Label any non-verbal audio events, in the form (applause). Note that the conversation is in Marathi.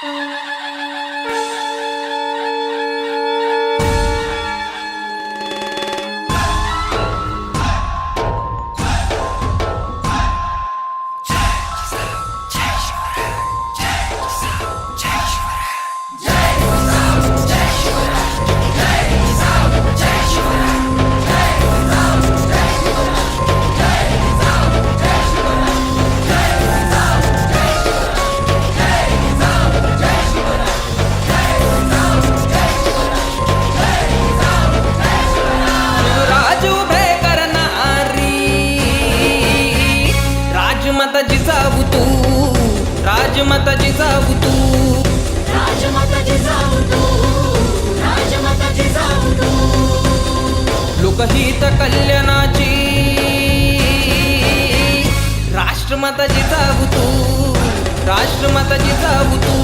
Música (laughs) राजमाता जिजाऊ तू. राजमाता जिजाऊ तू. राजमाता जिजाऊ तू. राजमाता जिजाऊ तू. लोकहित कल्याणाची. राष्ट्रमाता जिजाऊ तू. राष्ट्रमाता जिजाऊ तू.